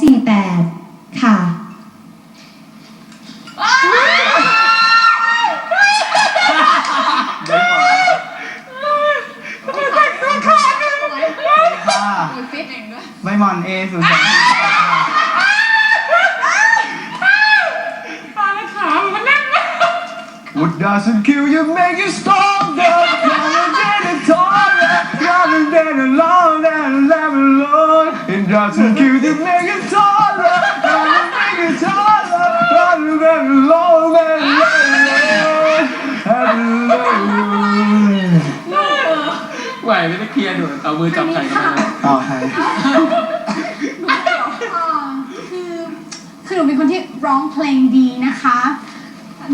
สี่แปดค่ะ ค่ะไม่มอนเอศูนย์สอง What doesn't kill you make you stronger Gonna get it taller Gonna get it long and let it alone It doesn't ไหวไม่ได้เคลียร์ดูเอามือจับไข่กันมาเลยเอาใครอ่าคือคือหนูเป็นคนที่ร้องเพลงดีนะคะ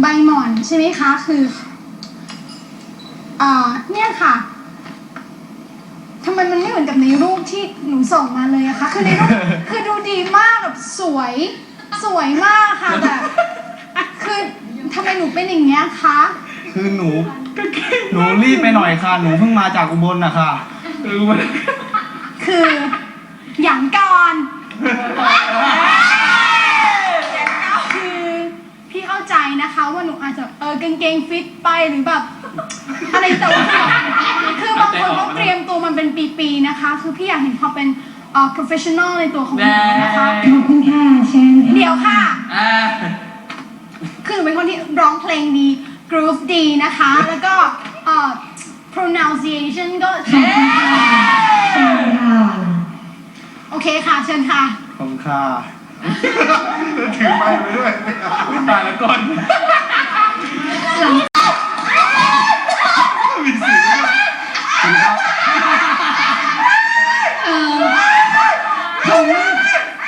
ใบหมอนใช่ไหมคะ คืออ่าเนี่ยค่ะ ทำไมมันไม่เหมือนกับในรูปที่หนูส่งมาเลยอะคะคือในรูปคือดูดีมากแบบสวย สวยมากค่ะแบบคือทำไมหนูเป็นอย่างเงี้ยคะคือหนูหนูรีบไปหน่อยค่ะ หนูเพิ่งมาจากอุบลนะคะเออมันคืออย่างก่อนคือพี่เข้าใจนะคะ ว่าหนูอาจจะเออกางเกงฟิตไปหรือแบบ อะไรแต่ว่า คือบางคนเขาเตรียมตัวมันเป็นปีๆนะคะ คือพี่อยากเห็นความเป็นเอ่อ professional ในตัวของหนูนะคะ ขอบคุณค่ะเชิญค่ะเดี๋ยวค่ะ อ่าคือหนูเป็นคนที่ร้องเพลงดี groove ดีนะคะ แล้วก็เอ่อ pronunciation ก็เชิญค่ะโอเคค่ะ เชิญค่ะ ขอบคุณค่ะ ถือไม้ไปด้วยอุ๊ยตายแล้วก่อน มีเสียงด้วยสวัสดีครับ เอ่อ ผม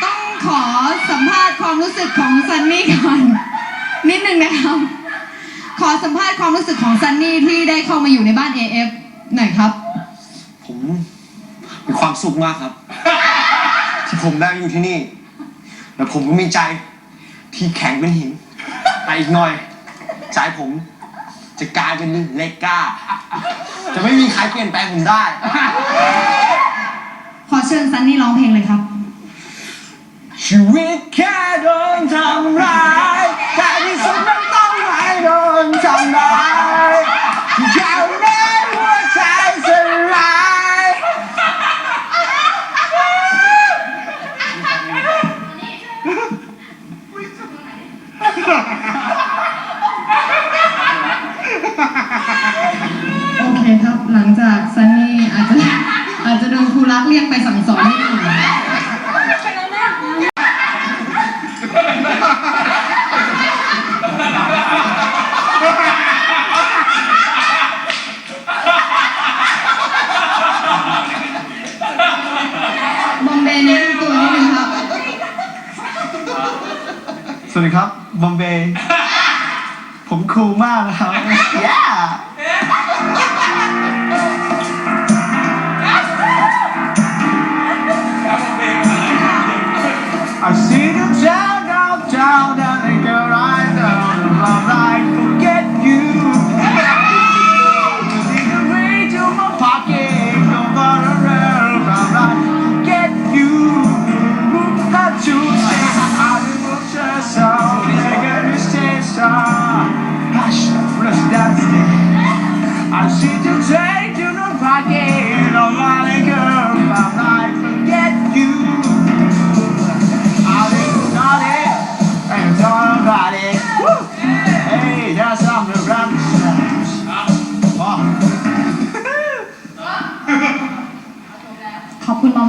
ต้องขอสัมภาษณ์ความรู้สึกของซันนี่ก่อนนิดนึงนะครับ ขอสัมภาษณ์ความรู้สึกของซันนี่ที่ได้เข้ามาอยู่ในบ้าน AF หน่อยครับ ผมมีความสุขมากครับ ที่ผมได้อยู่ที่นี่ และผมก็มีใจที่แข็งเป็นหินแต่อีกหน่อย ใจผมจะกลายเป็นเลกก้า จะไม่มีใครเปลี่ยนแปลงผมได้ ขอเชิญซันนี่ร้องเพลงเลยครับ ชีวิตแค่โดนทำร้ายแต่ที่สุดมันต้องไม่โดนทำร้ายแค่แม้หัวใจสลายโอเคครับ หลังจากซันนี่อาจจะ รูรักเรียกไปสั่งสอนนิดหน่อยบอมเบย์แนะนำตัวนิดนึงครับสวัสดีครับบอมเบย์ผมคูลมากนะครับ yeah Imagina. Já.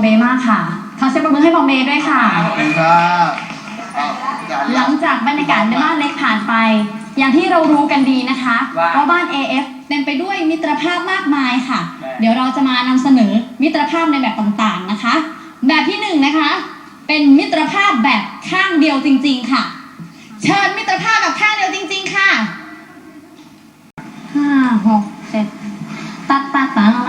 มเบย์มากค่ะขอเสียงปรบมือให้บอมเบย์ด้วยค่ะ ขอบคุณครับหลังจากบรรยากาศในบ้านเล็กผ่านไป อย่างที่เรารู้กันดีนะคะว่าบ้าน AF เต็มไปด้วยมิตรภาพมากมายค่ะเดี๋ยวเราจะมานำเสนอมิตรภาพในแบบต่างๆนะคะ แบบที่หนึ่งนะคะ เป็นมิตรภาพแบบข้างเดียวจริง ๆ ค่ะ เชิญมิตรภาพแบบข้างเดียวจริง ๆ ค่ะห้าหกเจ็ดตัดตัดตัดนาปัง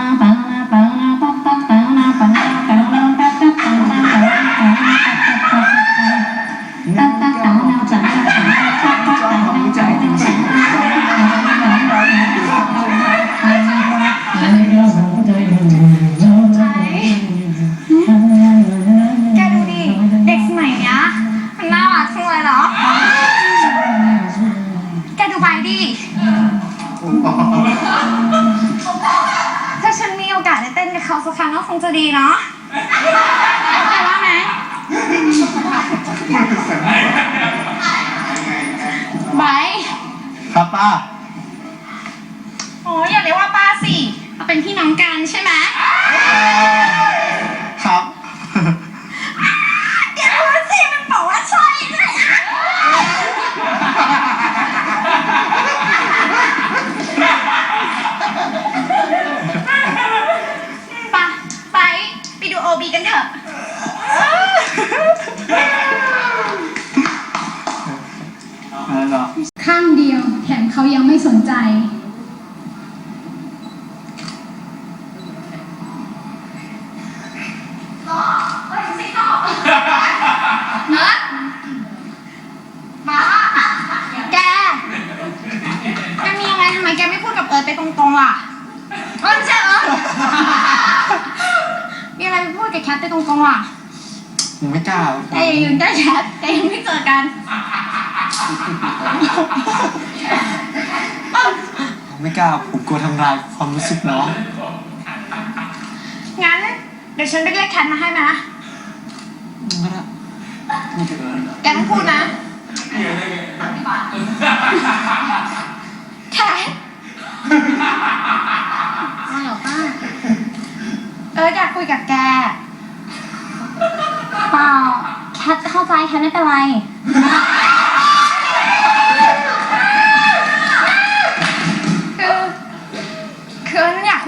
ค เขายังไม่สนใจ แกแกมีอะไรทำไมแกไม่พูดกับเอิร์ธไปตรงๆล่ะเออไม่ใช่เอิร์ธมีอะไรไปพูดกับแคทไปตรงๆล่ะผมไม่กล้าแกอย่ายืนใกล้แคทแกยังไม่เจอกันผม ไม่กล้า ผมกลัวทำลายความรู้สึกน้อง งั้น เดี๋ยวฉันไปเรียกแคทมาให้นะไม่ได้นี่คือเอิญแกต้องพูดนะแคทมาเหรอป้าเอออยากคุยกับแก เปล่า แคทเข้าใจแคทไม่เป็นไร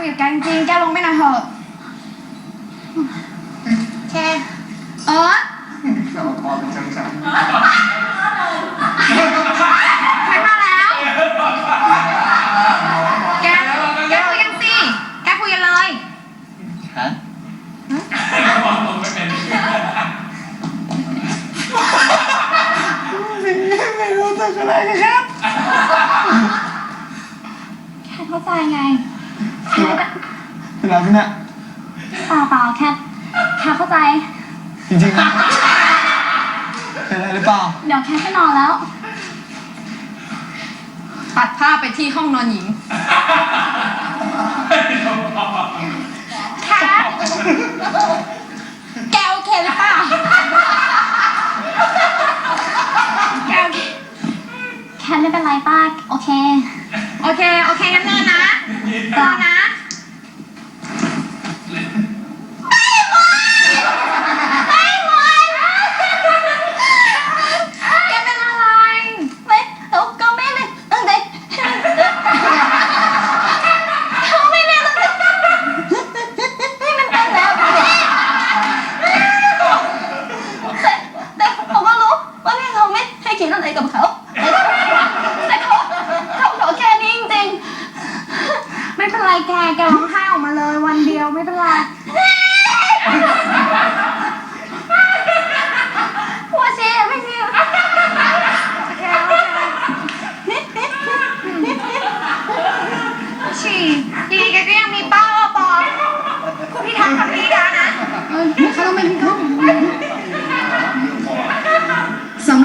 คุยกับแกจริงๆแกลงไม่นานเถอะแค่เออ เป็นไรพี่เนี่ยเปล่าเปล่าแคทแคทเข้าใจ จริงๆนะเป็นไรหรือเปล่า เดี๋ยวแคทไปนอนแล้ว ตัดภาพไปที่ห้องนอนหญิง แคทแกโอเคหรือเปล่าแกโอเคแคทไม่เป็นไรป้า โอเค โอเค โอเคงั้นนอนนะนอนนะ